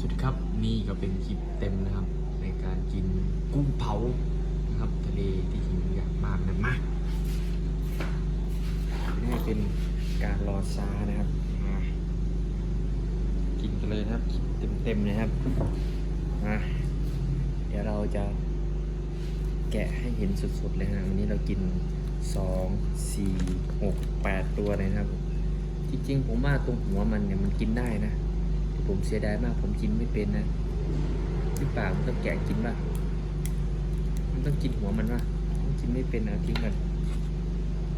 สวัสดีครับนี่ก็เป็นคลิปเต็มนะครับ ในการกินกุ้งเผานะครับทะเลที่หิวอยากมากนะมานี่เป็นการรอช้านะครับมากินกันเลยนะครับเต็มเต็มๆเลยครับมาเดี๋ยวเราจะแกะให้เห็นสดๆเลยนะวันนี้เรากินสองสี่หกแปดตัวเลยนะครับ จริงๆผมว่าตรงหัวมันเนี่ยมันกินได้นะ ผมเสียดายมาก ผมกินไม่เป็นนะหรือเปล่ามันต้องแกะกินป่ะมันต้องกินหัวมันป่ะกินไม่เป็นนะทิ้งมัน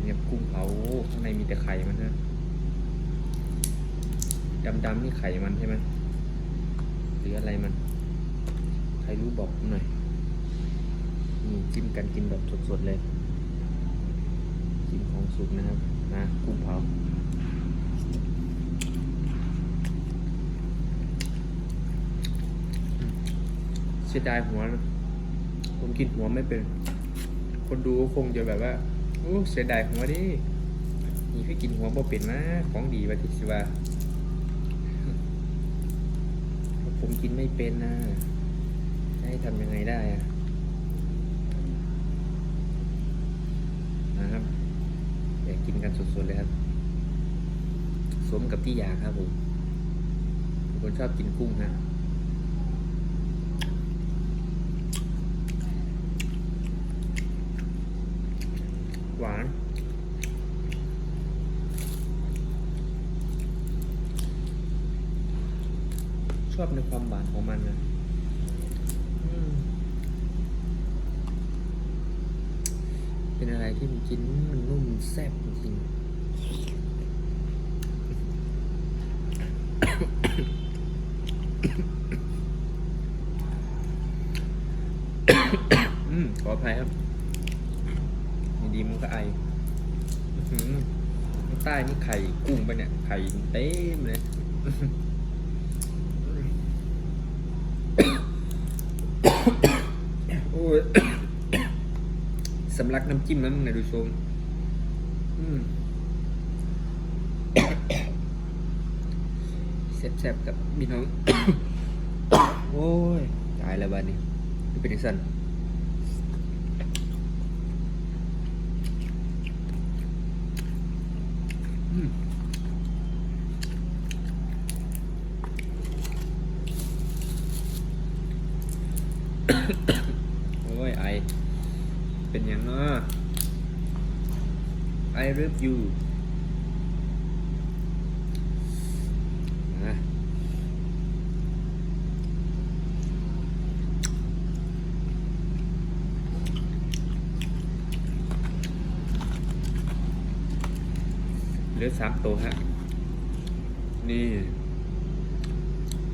เนี่ยกุ้งเผาข้างในมีแต่ไข่มันนะดำๆนี่ไข่มันใช่ไหมหรืออะไรมัน ใครรู้บอกหน่อยนี่จิ้มกันกินแบบสดๆเลยจิ้มของสุกนะครับนะกุ้งเผา เสียดายหัวนะผมกินหัวไม่เป็น คนดูก็คงจะแบบว่าโอ้เสียดายหัวดินี่พี่กินหัวบ่เป็นนะของดีว่าที่สิว่าผมกินไม่เป็นนะให้ทำยังไงได้อะนะครับอยากกินกันสดๆเลยครับ สมกับที่อยากครับผมคนชอบกินกุ้งนะ หวาน ชอบในความหวานของมันนะอืมเป็นอะไรที่มันกินมันนุ่มแซ่บจริงๆอืมขออภัยครับดีๆมัน ก็ไอใต้นี่ไข่กุ้งไปเนี่ย ไข่เต็มเลยโอ้ยสำลักน้ำจิ้มนั้นนะดูชมอืมแซ่บๆกับพี่น้อง โอ้ย ตายแล้วบ้านนี้เป็นยังสัน อืม โอ้ยไอ เป็นอย่างเนาะไอริ เหลือสามตัวฮะ นี่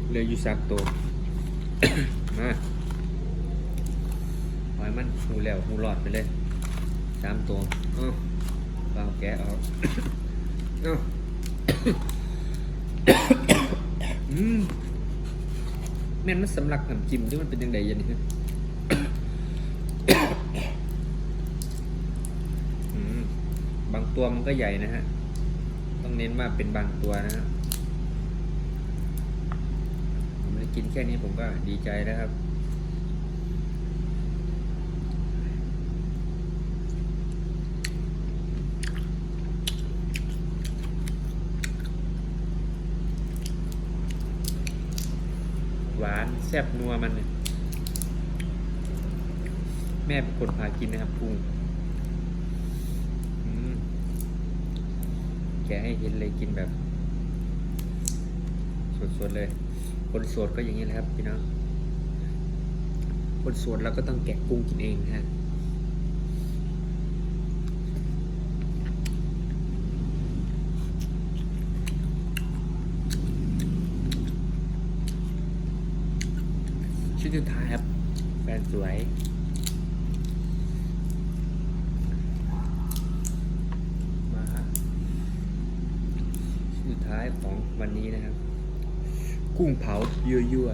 เหลืออยู่สามตัว มาปล่อยมันหูแล้วหูหลอดไปเลยสามตัวเอ้าเอาแกะออกเอาอืมแม่นมันสำลักน้ำจิ้มที่มันเป็นยังไงยันนี่บางตัวมันก็ใหญ่นะฮะ เน้นว่าเป็นบางตัวนะฮะผมได้กินแค่นี้ผมก็ดีใจแล้วครับหวานแซ่บนัวมัน แม่เป็นคนพากินนะครับพุงอืม แกะให้เห็นเลยกินแบบสดๆเลย คนสดก็อย่างนี้แหละครับพี่น้องคนสดเราก็ต้องแกะกุ้งกินเองฮะชิ้นสุดท้ายครับแฟนสวยายของวันนี้นะครับ กุ้งเผายั่วยั่ว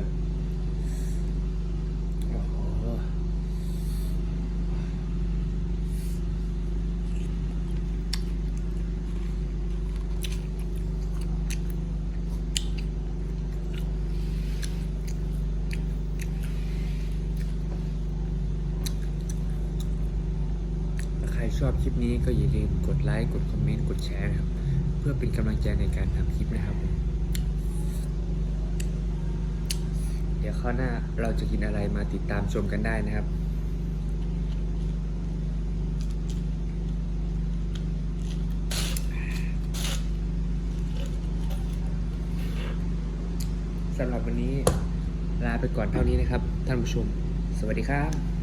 ชอบคลิปนี้ก็อย่าลืมกดไลค์ กดคอมเมนต์ กดแชร์นะครับ เพื่อเป็นกำลังใจในการทำคลิปนะครับ เดี๋ยวข้าวหน้าเราจะกินอะไรมาติดตามชมกันได้นะครับสำหรับวันนี้ลาไปก่อนเท่านี้นะครับ ท่านผู้ชม สวัสดีครับ